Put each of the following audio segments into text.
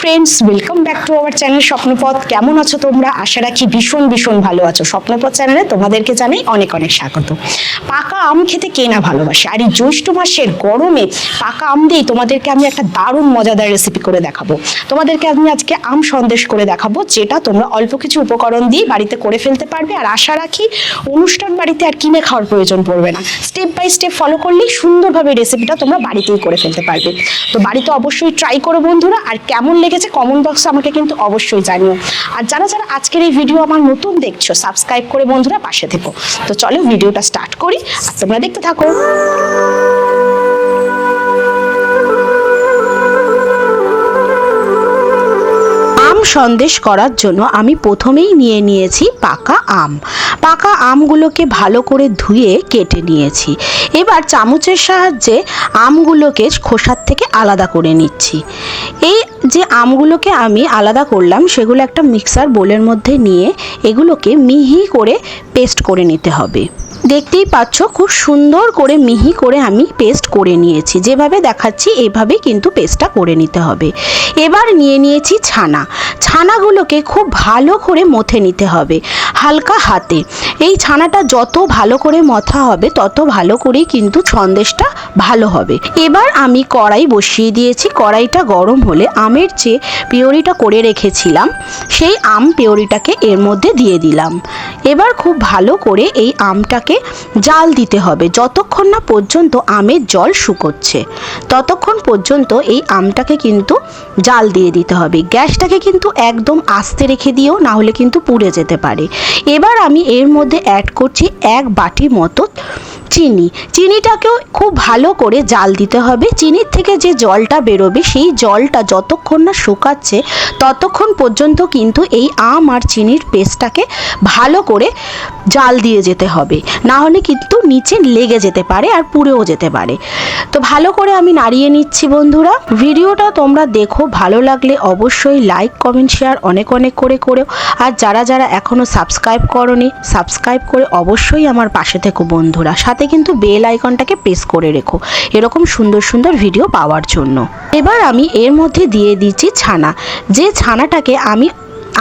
Friends welcome back to our channel Swapnapath কেমন আছো তোমরা? আশা রাখি ভীষণ ভীষণ ভালো আছো। স্বপ্নপথ চ্যানেলে তোমাদেরকে জানাই অনেক অনেক স্বাগত। পাকা আম খেতে কে না ভালোবাসে? আর এই জ্যৈষ্ঠ মাসের গরমে পাকা আম দিয়ে তোমাদেরকে আমি একটা দারুণ মজাদার রেসিপি করে দেখাবো। তোমাদেরকে আমি আজকে আম সন্দেশ করে দেখাবো, যেটা তোমরা অল্প কিছু উপকরণ দিয়ে বাড়িতে করে ফেলতে পারবে। আর আশা রাখি অনুষ্ঠান বাড়িতে আর কিনে খাওয়ার প্রয়োজন পড়বে না। স্টেপ বাই স্টেপ ফলো করলেই সুন্দরভাবে রেসিপিটা তোমরা বাড়িতেই করে ফেলতে পারবে। তো বাড়িতে অবশ্যই ট্রাই করো বন্ধুরা। আর কেমন লেগেছে কমেন্ট বক্সে আমাকে কিন্তু অবশ্যই জানিও। আর যারা যারা আজকের এই ভিডিও আমার নতুন দেখছ সাবস্ক্রাইব করে বন্ধুরা পাশে থেকো। তো চলো ভিডিওটা স্টার্ট করি, আর তোমরা দেখতে থাকো। সন্দেশ করার জন্য আমি প্রথমেই নিয়ে নিয়েছি পাকা আম। পাকা আমগুলোকে ভালো করে ধুয়ে কেটে নিয়েছি। এবার চামচের সাহায্যে আমগুলোকে খোসার থেকে আলাদা করে নিচ্ছি। এই যে আমগুলোকে আমি আলাদা করলাম, সেগুলো একটা মিক্সার বোলের মধ্যে নিয়ে এগুলোকে মিহি করে পেস্ট করে নিতে হবে। দেখতেই পাচ্ছ, খুব সুন্দর করে মিহি করে আমি পেস্ট করে নিয়েছি। যেভাবে দেখাচ্ছি এভাবে কিন্তু পেস্টটা করে নিতে হবে। এবার নিয়ে নিয়েছি ছানা। ছানাগুলোকে খুব ভালো করে মথে নিতে হবে, হালকা হাতে। এই ছানাটা যত ভালো করে মথা হবে, তত ভালো করেই কিন্তু সন্দেশটা ভালো হবে। এবার আমি কড়াই বসিয়ে দিয়েছি। কড়াইটা গরম হলে আমের যে পিওরিটা করে রেখেছিলাম, সেই আম পিওরিটাকে এর মধ্যে দিয়ে দিলাম। এবার খুব ভালো করে এই আমটাকে জাল দিতে হবে। যতক্ষণ না পর্যন্ত আমের জল শুকোচ্ছে, ততক্ষণ পর্যন্ত এই আমটাকে কিন্তু জাল দিয়ে দিতে হবে। গ্যাসটাকে কিন্তু একদম আস্তে রেখে দিও, না হলে কিন্তু পুড়ে যেতে পারে। এবার আমি এর মধ্যে অ্যাড করছি এক বাটি মতো চিনি। চিনিটাকেও খুব ভালো করে জাল দিতে হবে। চিনির থেকে যে জলটা বেরোবে, সেই জলটা যতক্ষণ না শুকাচ্ছে, ততক্ষণ পর্যন্ত কিন্তু এই আম আর চিনির পেস্টটাকে ভালো করে জাল দিয়ে যেতে হবে। না হলে কিন্তু নিচে লেগে যেতে পারে আর পুড়েও যেতে পারে। তো ভালো করে আমি নাড়িয়ে নিচ্ছি বন্ধুরা। ভিডিওটা তোমরা দেখো, ভালো লাগলে অবশ্যই লাইক কমেন্ট শেয়ার অনেক অনেক করে করো। আর যারা যারা এখনও সাবস্ক্রাইব করনি সাবস্ক্রাইব করে অবশ্যই আমার পাশে থেকো বন্ধুরা। সাথে কিন্তু বেল আইকনটাকে প্রেস করে রেখো। এরকম সুন্দর সুন্দর ভিডিও পাওয়ার জন্য। এবার আমি এর মধ্যে দিয়ে দিচ্ছি ছানা। যে ছানাটাকে আমি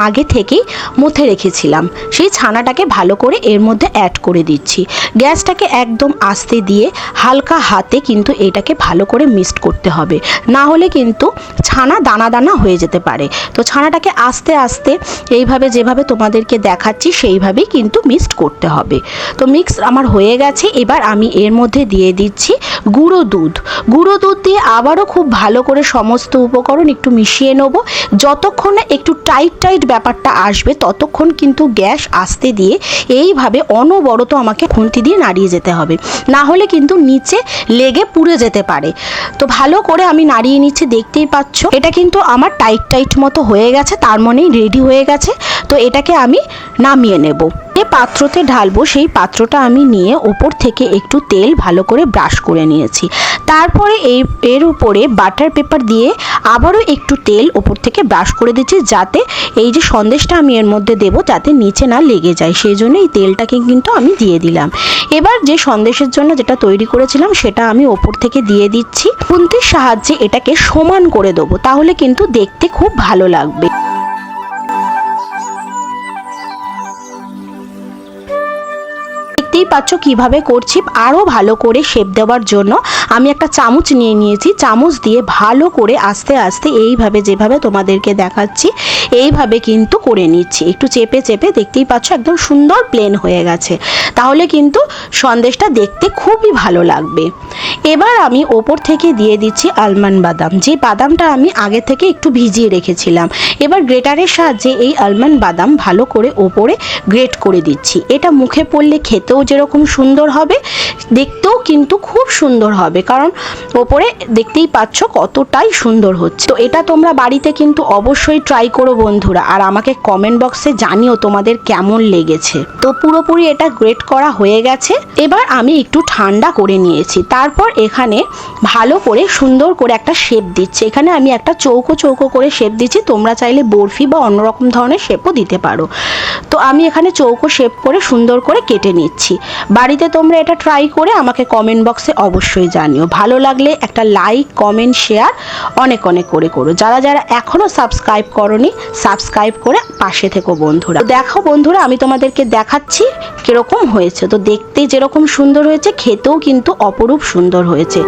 আগে থেকেই মুথে রেখেছিলাম। সেই ছানাটাকে ভালো করে এর মধ্যে অ্যাড করে দিচ্ছি। গ্যাসটাকে একদম আস্তে দিয়ে হালকা হাতে কিন্তু এটাকে ভালো করে মিক্সড করতে হবে। না হলে কিন্তু ছানা দানা দানা হয়ে যেতে পারে। তো ছানাটাকে আস্তে আস্তে এইভাবে যেভাবে তোমাদেরকে দেখাচ্ছি, সেইভাবেই কিন্তু মিক্সড করতে হবে। তো মিক্স আমার হয়ে গেছে। এবার আমি এর মধ্যে দিয়ে দিচ্ছি গুঁড়ো দুধ। গুঁড়ো দুধ দিয়ে আবারও খুব ভালো করে সমস্ত উপকরণ একটু মিশিয়ে নেব। যতক্ষণ না একটু টাইট টাইট ব্যাপারটা আসবে, ততক্ষণ কিন্তু গ্যাস আসতে দিয়ে এইভাবে অনবরত আমাকে খুন্তি দিয়ে নাড়িয়ে যেতে হবে। না হলে কিন্তু নিচে লেগে পুড়ে যেতে পারে। তো ভালো করে আমি নাড়িয়ে নিচ্ছি, দেখতেই পাচ্ছ। এটা কিন্তু আমার টাইট টাইট মতো হয়ে গেছে, তার মনেই রেডি হয়ে গেছে। তো এটাকে আমি নামিয়ে নেব। যে পাত্রতে ঢালবো, সেই পাত্রটা আমি নিয়ে ওপর থেকে একটু তেল ভালো করে ব্রাশ করে নিয়েছি। তারপরে এই এর উপরে বাটার পেপার দিয়ে আবারও একটু তেল ওপর থেকে ব্রাশ করে দিচ্ছি, যাতে এই যে সন্দেশটা আমি এর মধ্যে দেব, যাতে নিচে না লেগে যায়। সেই জন্য এই তেলটাকে কিন্তু আমি দিয়ে দিলাম। এবার যে সন্দেশের জন্য যেটা তৈরি করেছিলাম, সেটা আমি ওপর থেকে দিয়ে দিচ্ছি। খুন্তির সাহায্যে এটাকে সমান করে দেবো, তাহলে কিন্তু দেখতে খুব ভালো লাগবে। দেখতেই পাচ্ছ কীভাবে করছি আরও ভালো করে শেপ দেওয়ার জন্য আমি একটা চামচ নিয়ে নিয়েছি। চামচ দিয়ে ভালো করে আস্তে আস্তে এইভাবে যেভাবে তোমাদেরকে দেখাচ্ছি এইভাবে কিন্তু করে নিচ্ছি। একটু চেপে চেপে দেখতেই পাচ্ছ একদম সুন্দর প্লেন হয়ে গেছে। তাহলে কিন্তু সন্দেশটা দেখতে খুবই ভালো লাগবে। এবার আমি ওপর থেকে দিয়ে দিচ্ছি আলমন্ড বাদাম। যে বাদামটা আমি আগে থেকে একটু ভিজিয়ে রেখেছিলাম, এবার গ্রেটারের সাহায্যে এই আলমন্ড বাদাম ভালো করে ওপরে গ্রেট করে দিচ্ছি। এটা মুখে পড়লে খেতেও যেরকম সুন্দর হবে, দেখতেও কিন্তু খুব সুন্দর হবে, কারণ ওপরে দেখতেই পাচ্ছ কতটাই সুন্দর হচ্ছে। তো এটা তোমরা বাড়িতে কিন্তু অবশ্যই ট্রাই করো বন্ধুরা, আর আমাকে কমেন্ট বক্সে জানিও তোমাদের কেমন লেগেছে। তো পুরোপুরি এটা গ্রেট করা হয়ে গেছে। এবার আমি একটু ঠান্ডা করে নিয়েছি। তারপর এখানে ভালো করে সুন্দর করে একটা শেপ দিচ্ছি। এখানে আমি একটা চৌকো চৌকো করে শেপ দিচ্ছি। তোমরা চাইলে বরফি বা অন্যরকম ধরনের শেপও দিতে পারো। তো আমি এখানে চৌকো শেপ করে সুন্দর করে কেটে নিচ্ছি। বাড়িতে তোমরা এটা ট্রাই করে আমাকে কমেন্ট বক্সে অবশ্যই জানিও। ভালো লাগলে একটা লাইক কমেন্ট শেয়ার অনেক অনেক করে করো। যারা যারা এখনও সাবস্ক্রাইব করনি সাবস্ক্রাইব করে পাশে থেকো বন্ধুরা। দেখো বন্ধুরা, আমি তোমাদেরকে দেখাচ্ছি কীরকম হয়েছে। তো দেখতে যেরকম সুন্দর হয়েছে, খেতেও কিন্তু অপরূপ সুন্দর হয়েছে।